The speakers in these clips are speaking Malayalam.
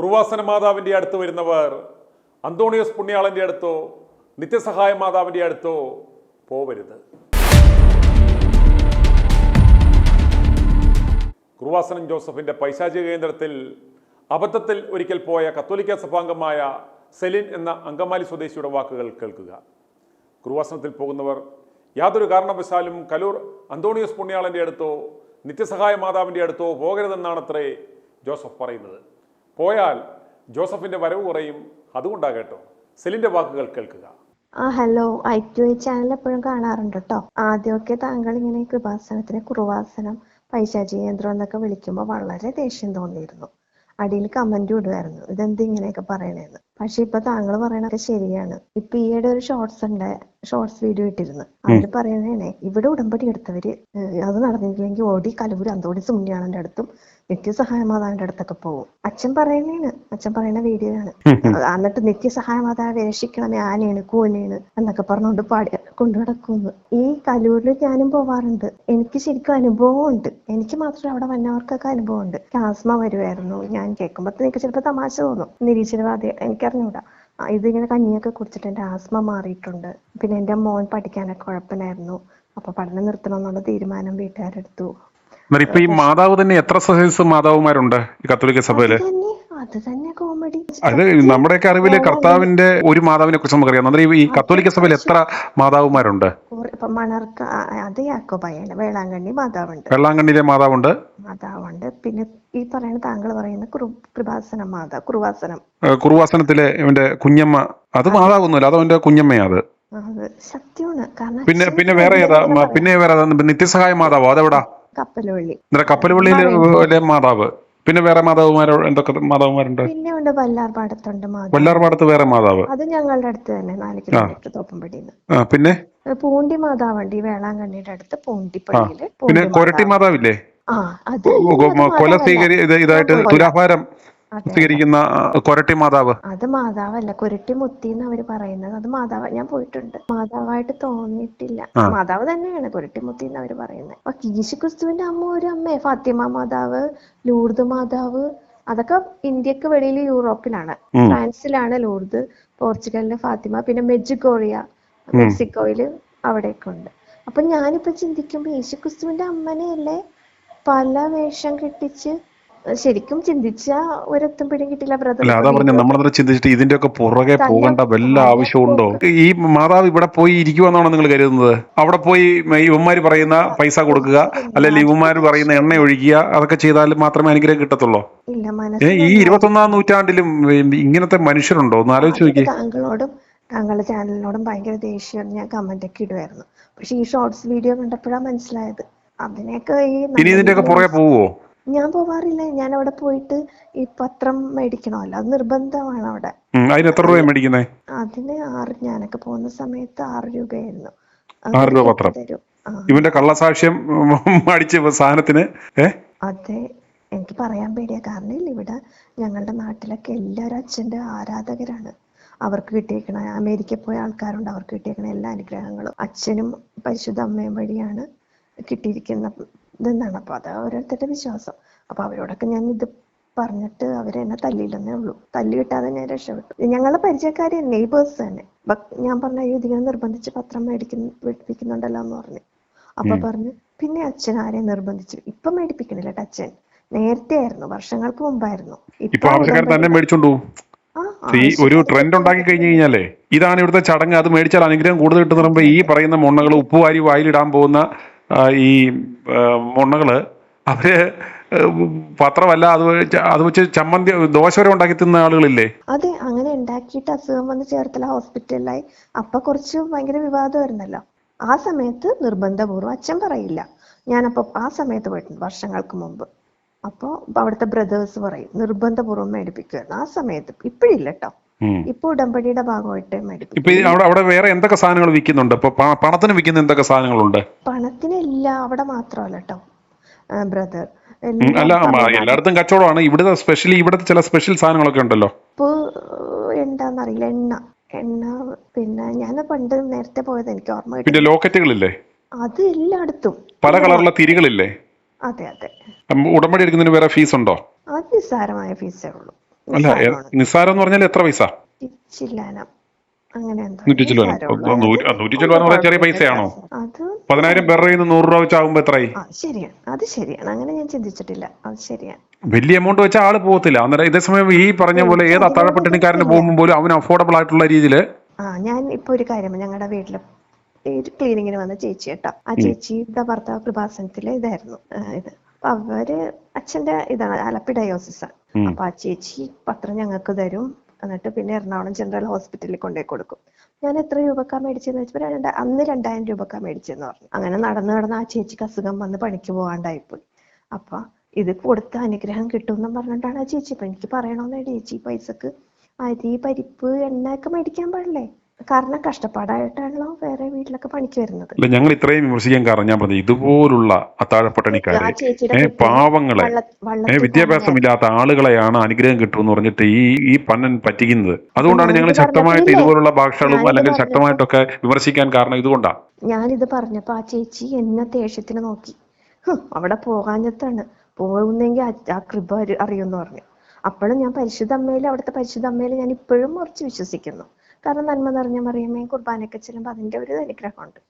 കുറുവാസന മാതാവിന്റെ അടുത്ത് വരുന്നവർ അന്തോണിയോസ് പുണ്യാളന്റെ അടുത്തോ നിത്യസഹായ മാതാവിന്റെ അടുത്തോ പോവരുത്. കുറുവാസനം ജോസഫിന്റെ പൈശാചിക കേന്ദ്രത്തിൽ അബദ്ധത്തിൽ ഒരിക്കൽ പോയ കത്തോലിക്ക സഭാംഗമായ സെലിൻ എന്ന അങ്കമാലി സ്വദേശിയുടെ വാക്കുകൾ കേൾക്കുക. കുറുവാസനത്തിൽ പോകുന്നവർ യാതൊരു കാരണവശാലും കലൂർ അന്തോണിയോസ് പുണ്യാളന്റെ അടുത്തോ നിത്യസഹായ മാതാവിന്റെ അടുത്തോ പോകരുതെന്നാണത്രേ ജോസഫ് പറയുന്നത്. പോയാൽ ജോസഫിന്റെ വരവ് കുറയും. അതുകൊണ്ടാകട്ടോ സെലിന്റെ വാക്കുകൾ കേൾക്കുക. ആ hello. I Q I channel എപ്പോഴും കാണാറുണ്ട് കേട്ടോ. ആദ്യമൊക്കെ താങ്കൾ ഇങ്ങനെ കൃപാസനത്തിന് കുറുവാസനം പൈശാചി യന്ത്രം എന്നൊക്കെ വിളിക്കുമ്പോൾ വളരെ ദേഷ്യം തോന്നിയിരുന്നു. അടിയിൽ കമന്റ് ഇടുമായിരുന്നു ഇതെന്ത് ഇങ്ങനെയൊക്കെ പറയണേന്ന്? പക്ഷെ ഇപ്പൊ താങ്കൾ പറയണൊക്കെ ശരിയാണ്. ഇപ്പൊ ഈയിടെ ഒരു ഷോർട്സ് ഉണ്ട് ഷോർട്സ് വീഡിയോ ഇട്ടിരുന്നു. അവർ പറയണേ ഇവിടെ ഉടമ്പടി എടുത്തവര് അത് നടന്നിട്ടില്ലെങ്കിൽ ഓടി കലൂര് അന്തോടി സുമിയാണെന്റെ അടുത്തും നിത്യസഹായ മാതാവിന്റെ അടുത്തൊക്കെ പോകും. അച്ഛൻ പറയുന്നതാണ് അച്ഛൻ പറയുന്ന വീഡിയോ ആണ് എന്നിട്ട് നിത്യസഹായ മാതാവ് രക്ഷിക്കണമേ ആനയാണ് കൂനയാണ് എന്നൊക്കെ പറഞ്ഞുകൊണ്ട് പാടി കൊണ്ടു നടക്കുന്നു. ഈ കലൂരിൽ ഞാനും പോവാറുണ്ട്. എനിക്ക് ശരിക്കും അനുഭവം ഉണ്ട് എനിക്ക് മാത്രമല്ല അവിടെ വന്നവർക്കൊക്കെ അനുഭവം ഉണ്ട് ആസ്മ വരുമായിരുന്നു ഞാൻ കേൾക്കുമ്പോൾ എനിക്ക് ചിലപ്പോൾ തമാശ തോന്നും. നിരീശ്വരവാദി എനിക്കറിഞ്ഞൂടാ. ഇതിങ്ങനെ കഞ്ഞിയൊക്കെ കുടിച്ചിട്ട് എന്റെ ആസ്മ മാറിയിട്ടുണ്ട്. പിന്നെ എന്റെ മോൻ പഠിക്കാനൊക്കെ കുഴപ്പമില്ലായിരുന്നു. അപ്പൊ പഠനം നിർത്തണം എന്നുള്ള തീരുമാനം വീട്ടുകാരെടുത്തു. എന്നാൽ ഇപ്പൊ ഈ മാതാവ് തന്നെ എത്ര സഹസ് മാതാവുമാരുണ്ട് ഈ കത്തോലിക്ക സഭയിൽ? അത് തന്നെ അത് കോമഡി അത് നമ്മുടെയൊക്കെ അറിവിൽ കർത്താവിന്റെ ഒരു മാതാവിനെ കുറിച്ച് നമുക്കറിയാം. അന്നേരം ഈ കത്തോലിക്ക സഭയിൽ എത്ര മാതാവുമാരുണ്ട്? മണർക്ക ആ, അത് യാക്കോബായാണ്. വേളാങ്കണ്ണി മാതാവുണ്ട്. വെള്ളാങ്കണ്ണിയിലെ മാതാവുണ്ട്. മാതാവുണ്ട്. പിന്നെ ഈ പറയുന്ന താങ്കൾ പറയുന്ന കൃപാസനം മാതാ കുറുവാസനം. കുറുവാസനത്തിലെ ഇവന്റെ കുഞ്ഞമ്മ. അത് മാതാവൊന്നുമല്ല അത് അവന്റെ കുഞ്ഞമ്മയാ അത്. അത് സത്യമാണ്. പിന്നെ പിന്നെ വേറെ ഏതാ? പിന്നെ വേറെ? നിത്യസഹായ മാതാവോ? അതെവിടാ? കപ്പലുള്ളി. ഇന്നലെ കപ്പലുപള്ളിയിലെ മാതാവ്. പിന്നെ വേറെ മാതാവുമാരോ എന്തൊക്കെ മാതാവുമാരുണ്ട്? പിന്നെ ഉണ്ട് വല്ലാർപാടത്തുണ്ട് മാതാവ്. വല്ലാർപാടത്ത് വേറെ മാതാവ്. അത് ഞങ്ങളുടെ അടുത്ത് തന്നെ നാല് കിലോമീറ്റർ തോപ്പുംപടിന്ന് പിന്നെ? പൂണ്ടി മാതാവുണ്ട് ഈ വേളാങ്കണ്ണിയുടെ അടുത്ത് പൂണ്ടിപ്പള്ളിയിൽ പിന്നെ കൊരട്ടി മാതാവില്ലേ? കൊല. സ്വീകരി ഇതായിട്ട് തുലാഭാരം സ്വീകരിക്കുന്ന കൊരട്ടി മാതാവ്. അത് മാതാവല്ല കുരുട്ടി മുത്തി എന്ന് അവർ പറയുന്നത്. അത് മാതാവ് ഞാൻ പോയിട്ടുണ്ട്. മാതാവായിട്ട് തോന്നിയിട്ടില്ല. മാതാവ് തന്നെയാണ് കുരുട്ടി മുത്തി എന്ന് അവർ പറയുന്നത് അപ്പൊ യേശു ക്രിസ്തുവിന്റെ അമ്മ ഒരു അമ്മയെ ഫാത്തിമ മാതാവ് ലൂർദ് മാതാവ് അതൊക്കെ ഇന്ത്യയ്ക്ക് വെളിയിൽ യൂറോപ്പിലാണ്. ഫ്രാൻസിലാണ് ലൂർദ് പോർച്ചുഗലിലെ ഫാത്തിമ പിന്നെ മെജിക്കോറിയ മെക്സിക്കോയിൽ അവിടെയൊക്കെ ഉണ്ട്. അപ്പൊ ഞാനിപ്പോ ചിന്തിക്കുമ്പോ യേശു ക്രിസ്തുവിന്റെ അമ്മനെയല്ലേ പല വേഷം കെട്ടിച്ച് ശരിക്കും ചിന്തിച്ച ഒരെത്തും പിടിയും കിട്ടില്ല ബ്രദർ അല്ല അതാ പറഞ്ഞ നമ്മളന്നേരം ചിന്തിച്ചിട്ട് ഇതിന്റെ ഒക്കെ പുറകെ പോകേണ്ട വല്ല ആവശ്യമുണ്ടോ? ഈ മാതാവ് ഇവിടെ പോയി ഇരിക്കുമെന്നാണോ നിങ്ങൾ കരുതുന്നത്? അവിടെ പോയി ഇവന്മാര് പറയുന്ന പൈസ കൊടുക്കുക അല്ലെങ്കിൽ ഇവന്മാര് പറയുന്ന എണ്ണ ഒഴിക്കുക അതൊക്കെ ചെയ്താൽ മാത്രമേ അനുഗ്രഹം കിട്ടത്തുള്ളൂ? ഈ ഇരുപത്തൊന്നാം നൂറ്റാണ്ടിലും ഇങ്ങനത്തെ മനുഷ്യരുണ്ടോ? ഒന്ന് ആലോചിച്ച് നോക്കി താങ്കളോടും താങ്കളുടെ ചാനലിനോടും ഭയങ്കര ദേഷ്യം ഞാൻ കമന്റ് ഒക്കെ ഇടുമായിരുന്നു പക്ഷെ ഈ ഷോർട്സ് വീഡിയോ കണ്ടപ്പോഴാണ് മനസ്സിലായത്. അതിനെയൊക്കെ ഈ ഇനി ഇതിന്റെയൊക്കെ പുറകെ പോവോ? ഞാൻ പോവാറില്ല. ഞാൻ അവിടെ പോയിട്ട് ഈ പത്രം മേടിക്കണമല്ലോ. അത് നിർബന്ധമാണ് അവിടെ. അതിന് എത്ര രൂപ മേടിക്കുന്നേ? അതിന് ആറ് ഞാനൊക്കെ പോകുന്ന സമയത്ത് ആറ് രൂപയായിരുന്നു. ആറ് രൂപ പത്രം. ഇവന്റെ കള്ളസാക്ഷ്യം അടിച്ച് സാധനത്തിന് അതെ. എനിക്ക് പറയാൻ പേടിയാ. കാരണം ഇവിടെ ഞങ്ങളുടെ നാട്ടിലൊക്കെ എല്ലാവരും അച്ഛന്റെ ആരാധകരാണ്. അവർക്ക് കിട്ടിയേക്കണ അമേരിക്കയിൽ പോയ ആൾക്കാരുണ്ട്. അവർക്ക് കിട്ടിയേക്കണ എല്ലാ അനുഗ്രഹങ്ങളും അച്ഛനും പരിശുദ്ധ അമ്മയും വഴിയാണ് കിട്ടിയിരിക്കുന്ന ഇതെന്നാണ് അപ്പൊ അത് ഓരോരുത്തരുടെ വിശ്വാസം. അപ്പൊ അവരോടൊക്കെ ഞാൻ ഇത് പറഞ്ഞിട്ട് അവരെന്നെ തല്ലിയില്ലെന്നേ ഉള്ളൂ. തല്ലി കിട്ടാതെ ഞാൻ രക്ഷപ്പെട്ടു. ഞങ്ങളെ പരിചയക്കാരി നെയ്ബേഴ്സ് തന്നെ. ഞാൻ പറഞ്ഞ അയ്യോ ഇതിങ്ങനെ നിർബന്ധിച്ച് പത്രം മേടിക്കുന്ന മേടിപ്പിക്കുന്നുണ്ടല്ലോ എന്ന് പറഞ്ഞു. അപ്പൊ പറഞ്ഞു പിന്നെ അച്ഛൻ ആരെയും നിർബന്ധിച്ചു? ഇപ്പൊ മേടിപ്പിക്കണില്ല ടച്ചൻ അച്ഛൻ. നേരത്തെ ആയിരുന്നു വർഷങ്ങൾക്ക് മുമ്പായിരുന്നു. ഇപ്പൊ ഈ ഒരു ട്രെൻഡ് ഉണ്ടാക്കി കഴിഞ്ഞു കഴിഞ്ഞാലേ ഇതാണ് ഇവിടുത്തെ ചടങ്ങ്. അത് മേടിച്ചാൽ അനുഗ്രഹം കൂടുതൽ കിട്ടുന്ന ഈ പറയുന്ന മുണ്ണകൾ ഉപ്പുവാരി വായിലിടാൻ പോകുന്ന ഈ ആ, അവർ പത്രമല്ല അത് അത് വെച്ച് ചമ്മന്തി ദോശ വരെ ഉണ്ടാക്കി തിന്ന ആളുകളില്ലേ? അതെ അങ്ങനെ ഉണ്ടാക്കിയിട്ട് അസുഖം വന്ന് ചേർത്തല ഹോസ്പിറ്റലിലായി. അപ്പൊ കുറച്ച് ഭയങ്കര വിവാദമായിരുന്നല്ലോ. ആ സമയത്ത് നിർബന്ധപൂർവം അച്ഛൻ പറയില്ല. ഞാനപ്പോ ആ സമയത്ത് പോയിട്ടുണ്ട് വർഷങ്ങൾക്ക് മുമ്പ്. അപ്പോ അവിടുത്തെ ബ്രദേഴ്സ് പറയും നിർബന്ധപൂർവം മേടിപ്പിക്കുമായിരുന്നു ആ സമയത്ത് ഇപ്പോഴില്ല കേട്ടോ. ഇപ്പൊ ഉടമ്പടിയുടെ ഭാഗമായിട്ട് മേടിക്കും. ഇപ്പൊ അവിടെ അവിടെ വേറെ എന്തൊക്കെ സാധനങ്ങൾ വിൽക്കുന്നുണ്ട്? ഇപ്പൊ പണത്തിന് വിൽക്കുന്ന എന്തൊക്കെ സാധനങ്ങളുണ്ട്? പണത്തിനില്ല അവിടെ മാത്രമല്ല കേട്ടോ ബ്രദർ. അല്ല എല്ലായിടത്തും കച്ചവടമാണ്. ഇവിടുത്തെ സ്പെഷ്യലി ഇവിടുത്തെ ചില സ്പെഷ്യൽ സാധനങ്ങളൊക്കെ ഉണ്ടല്ലോ. ഉപ്പ് എന്താന്നറിയില്ല എണ്ണ. എണ്ണ പിന്നെ ഞാൻ പണ്ട് നേരത്തെ പോയത് എനിക്ക് ഓർമ്മ പിന്നെ ലോക്കറ്റുകളില്ലേ? അത് എല്ലായിടത്തും. പല കളറുള്ള തിരികളില്ലേ? അതെ അതെ. ഉടമ്പടി എടുക്കുന്നതിന് വേറെ ഫീസ് ഉണ്ടോ? അത് നിസ്സാരമായ ഫീസേ ഉള്ളൂ. അല്ല നിസ്സാരം എന്ന് പറഞ്ഞാൽ എത്ര പൈസ? ചെറിയ പൈസയാണോ? പതിനായിരം പേരുടെ കയ്യിൽ നിന്ന് നൂറ് രൂപ വെച്ചാകുമ്പോ എത്രയായി? ശരിയാണ്. അത് ശരിയാണ്. അങ്ങനെ ഞാൻ ചിന്തിച്ചിട്ടില്ല. അത് ശരിയാണ്. വലിയ എമൗണ്ട് വെച്ചാൽ ആൾ പോകത്തില്ല. അന്നേരം ഇതേ സമയം ഈ പറഞ്ഞ പോലെ ഏത് അത്താഴപ്പട്ടിണിക്കാരന് പോകുമ്പോൾ പോലും അവന് അഫോർഡബിൾ ആയിട്ടുള്ള രീതിയിൽ ആ ഞാൻ ഇപ്പൊ ഒരു കാര്യം ഞങ്ങളുടെ വീട്ടിൽ ക്ലീനിങ്ങിന് വന്ന ചേച്ചി കേട്ടോ. ആ ചേച്ചിയുടെ ഭർത്താവ് കൃപാസനത്തിലെ ഇതായിരുന്നു. ഇത്. അപ്പൊ അവർ അച്ഛന്റെ ഇതാണ് ആലപ്പി ഡയോസിസ് അപ്പൊ ആ ചേച്ചി പത്രം ഞങ്ങൾക്ക് തരും. എന്നിട്ട് പിന്നെ എറണാകുളം ജനറൽ ഹോസ്പിറ്റലിൽ കൊണ്ടുപോയി കൊടുക്കും. ഞാൻ എത്ര രൂപക്കാ മേടിച്ചെന്ന് വെച്ചപ്പോ രണ്ട് അന്ന് രണ്ടായിരം രൂപക്കാ മേടിച്ചെന്ന് പറഞ്ഞു. അങ്ങനെ നടന്നു നടന്ന് ആ ചേച്ചിക്ക് അസുഖം വന്ന് പണിക്ക് പോകാണ്ടായിപ്പോയി. അപ്പൊ ഇത് കൊടുത്ത അനുഗ്രഹം കിട്ടും എന്നും പറഞ്ഞിട്ടാണ് ആ ചേച്ചി. ഇപ്പൊ എനിക്ക് പറയണമെന്നേ ചേച്ചി പൈസക്ക് അരി പരിപ്പ് എണ്ണ ഒക്കെ മേടിക്കാൻ പാടില്ലേ? കാരണം കഷ്ടപ്പാടായിട്ടാണല്ലോ വേറെ വീട്ടിലൊക്കെ പണിക്ക് വരുന്നത്. അല്ല ഞങ്ങൾ ഇത്രയും വിമർശിക്കാൻ കാരണം ഞാൻ പറഞ്ഞു ഇതുപോലുള്ള അത്താഴപ്പട്ടണിക്കാരെ പാവങ്ങളെ വിദ്യാഭ്യാസമില്ലാത്ത ആളുകളെയാണ് അനുഗ്രഹം കിട്ടുമെന്ന് പറഞ്ഞിട്ട് ഈ ഈ പന്നൻ പറ്റിക്കുന്നത്. അതുകൊണ്ടാണ് ഞങ്ങൾ ശക്തമായിട്ട് ഇതുപോലുള്ള ഭാഷകളും അല്ലെങ്കിൽ ശക്തമായിട്ടൊക്കെ വിമർശിക്കാൻ കാരണം ഇതുകൊണ്ടാണ് ഞാനിത് പറഞ്ഞപ്പോ ആ ചേച്ചി എന്നെ ദേഷ്യത്തിന് നോക്കി. അവിടെ പോകാഞ്ഞത്താണ് പോകുന്നെങ്കിൽ ആ- കൃപ അറി- അറിയുമെന്ന് പറഞ്ഞു. അപ്പോഴും ഞാൻ പരിശുദ്ധ അമ്മയിൽ അവിടുത്തെ പരിശുദ്ധ അമ്മയിൽ ഞാൻ ഇപ്പോഴും ഉറച്ചു വിശ്വസിക്കുന്നു. കാരണം നന്മ നിറഞ്ഞ മറിയമ്മയും കുർബാനയൊക്കെ ചെല്ലുമ്പോൾ അതിന്റെ ഒരു അനുഗ്രഹമുണ്ട്.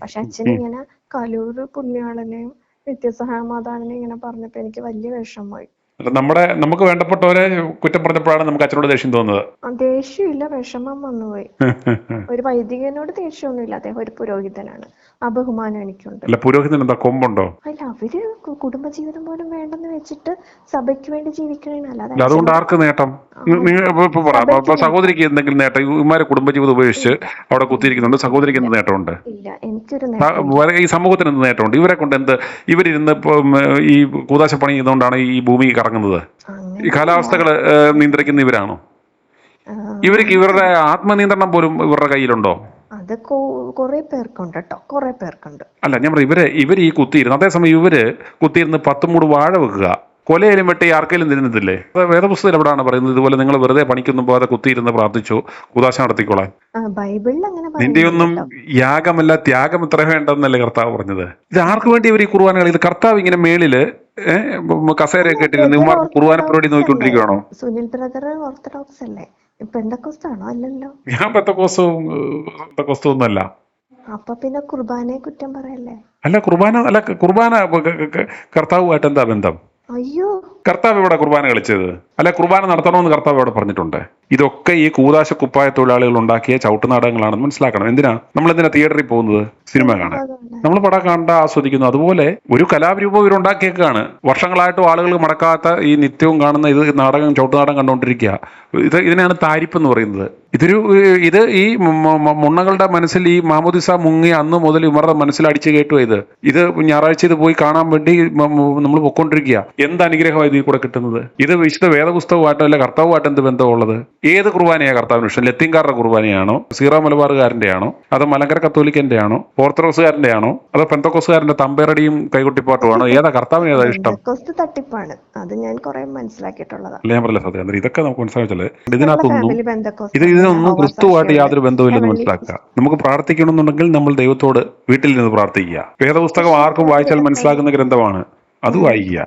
പക്ഷെ അച്ഛൻ ഇങ്ങനെ കലൂർ പുണ്യാളനെയും നിത്യസഹായ മാതാവിനെയും ഇങ്ങനെ പറഞ്ഞപ്പോ എനിക്ക് വലിയ വിഷമമായി നമ്മുടെ നമുക്ക് വേണ്ടപ്പെട്ടവരെ കുറ്റം പറഞ്ഞപ്പോഴാണ് നമുക്ക് അച്ഛനോട് ദേഷ്യം തോന്നുന്നത്. ദേഷ്യമില്ല വിഷമം വന്നുപോയി. ഒരു വൈദികനോട് ദേഷ്യമൊന്നുമില്ല അദ്ദേഹം ഒരു പുരോഹിതനാണ്. ആ ബഹുമാനം എനിക്കുണ്ട്. അല്ല പുരോഹിതൻ എന്താ കൊമ്പുണ്ടോ? അല്ല അവർ കുടുംബജീവിതം പോലും വേണ്ടെന്ന് വെച്ചിട്ട് സഭയ്ക്ക് വേണ്ടി ജീവിക്കണേന് അല്ലാതെ അല്ല അതുകൊണ്ട് ആർക്ക് നേട്ടം? സഹോദരിക്ക് എന്തെങ്കിലും നേട്ടം? ഇവന്മാരെ കുടുംബജീവിതം ഉപേക്ഷിച്ച് അവിടെ കുത്തിയിരിക്കുന്നുണ്ട്. സഹോദരിക്ക് എന്ത് നേട്ടമുണ്ട്? ഇല്ല എനിക്കൊരു ഈ സമൂഹത്തിന് എന്ത് നേട്ടമുണ്ട്? ഇവരെ കൊണ്ട് എന്ത് ഇവരിരുന്ന് ഈ കൂതാശ പണി ചെയ്തുകൊണ്ടാണ് ഈ ഭൂമി കറങ്ങുന്നത്? ഈ കാലാവസ്ഥകൾ നിയന്ത്രിക്കുന്ന ഇവരാണോ? ഇവർക്ക് ഇവരുടെ ആത്മനിയന്ത്രണം പോലും ഇവരുടെ കയ്യിലുണ്ടോ? അത് കുറെ പേർക്കുണ്ട് കേട്ടോ കുറെ പേർക്കുണ്ട്. അല്ല ഞാൻ പറഞ്ഞു ഇവർ ഇവർ ഈ കുത്തിയിരുന്നു അതേസമയം ഇവർ കുത്തിയിരുന്ന് പത്ത് മൂട് വാഴ വെക്കുക. കൊലയിലും വെട്ടി ആർക്കെങ്കിലും തിരുന്നതില്ലേ വേദപുസ്തകം എവിടെയാണ് പറയുന്നത്? ഇതുപോലെ നിങ്ങൾ വെറുതെ പണിക്കൊന്നും പോകാതെ കുത്തിയിരുന്ന് പ്രാർത്ഥിച്ചു ഉദാശ നടത്തിക്കോളാൻ. ബൈബിളിൽ അങ്ങനെ നിന്റെയൊന്നും യാഗമല്ല ത്യാഗം ഇത്ര വേണ്ടെന്നല്ലേ കർത്താവ് പറഞ്ഞത്? ഇത് ആർക്ക് വേണ്ടി ഇവർ ഈ കുർബാന കളി ഇത് കർത്താവ് ഇങ്ങനെ മേളിൽ കസേരയൊക്കെ ഇട്ടിരുന്ന് കുർബാന പരിപാടി നോക്കിക്കൊണ്ടിരിക്കുകയാണോ സുനിൽ ബ്രദർ ഓർത്തഡോക്സ് അല്ലേ? പെന്തക്കോസ്താണോ അല്ലല്ലോ. ഞാൻ അപ്പൊ പിന്നെ കുർബാനയെ കുറ്റം പറയല്ലേ? അല്ല കുർബാന അല്ല കുർബാന കർത്താവുമായിട്ട് എന്താ ബന്ധം? അയ്യോ. കർത്താവ് ഇവിടെ കുർബാന കളിച്ചത്? അല്ല കുർബാന നടത്തണമെന്ന് കർത്താവ് അവിടെ പറഞ്ഞിട്ടുണ്ട്. ഇതൊക്കെ ഈ കൂതാശ കുപ്പായ തൊഴിലാളികൾ ഉണ്ടാക്കിയ ചവിട്ടുനാടകങ്ങളാണെന്ന് മനസ്സിലാക്കണം. എന്തിനാ? നമ്മൾ എന്തിനാ തിയേറ്ററിൽ പോകുന്നത്? സിനിമ കാണാൻ. നമ്മൾ പടം കണ്ട ആസ്വദിക്കുന്നു. അതുപോലെ ഒരു കലാരൂപം ഇവരുണ്ടാക്കിയേക്കാണ്. വർഷങ്ങളായിട്ട് ആളുകൾ മടക്കാത്ത ഈ നിത്യവും കാണുന്ന ഇത് നാടകം ചവിട്ടുനാടകം കണ്ടുകൊണ്ടിരിക്കുക. ഇത് ഇതിനാണ് താരിപ്പ് എന്ന് പറയുന്നത്. ഇതൊരു ഇത് ഈ മുണ്ണകളുടെ മനസ്സിൽ ഈ മാമോദിസ മുങ്ങി അന്ന് മുതൽ ഇവരുടെ മനസ്സിൽ അടിച്ചു കേട്ടു ഇത്. ഇത് ഞായറാഴ്ച ഇത് പോയി കാണാൻ വേണ്ടി നമ്മൾ പൊക്കോണ്ടിരിക്കുക. എന്ത് അനുഗ്രഹമാണ് ഇതിൽ കൂടെ കിട്ടുന്നത്? ഇത് വിശുദ്ധ വേദപുസ്തകമായിട്ടോ അല്ല കർത്താവുമായിട്ട് എന്ത് ബന്ധമുള്ളത്? ഏത് കുർബാനയാണ് കർത്താവിന് ഇഷ്ടം? ലത്തീൻകാരുടെ കുർബാനയാണോ? സീറോ മലബാറുകാരന്റെ ആണോ അതോ മലങ്കര കത്തോലിക്കന്റെ ആണോ ഓർത്തഡോക്സുകാരന്റെ ആണോ അതോ പെന്തക്കോസുകാരന്റെ തമ്പേറടിയും കൈകൊട്ടിപ്പാട്ടുമാണോ? ഏതാ കർത്താവിന് ഏതാ ഇഷ്ടം? തട്ടിപ്പാണ്. അത് ഞാൻ കുറെ മനസ്സിലാക്കിയിട്ടുള്ളതാണ് അല്ല ഞാൻ പറയില്ല സത്യം? ഇതൊക്കെ നമുക്ക് മനസ്സിലാക്കിയത് ഇതിനകത്തൊന്നും ഇത് ഇതിനൊന്നും ക്രിസ്തുവായിട്ട് യാതൊരു ബന്ധവുമില്ലെന്ന് മനസ്സിലാക്കുക. നമുക്ക് പ്രാർത്ഥിക്കണമെന്നുണ്ടെങ്കിൽ നമ്മൾ ദൈവത്തോട് വീട്ടിൽ നിന്ന് പ്രാർത്ഥിക്കുക. വേദപുസ്തകം ആർക്കും വായിച്ചാൽ മനസ്സിലാക്കുന്ന ഗ്രന്ഥമാണ്. അത് വായിക്കുക.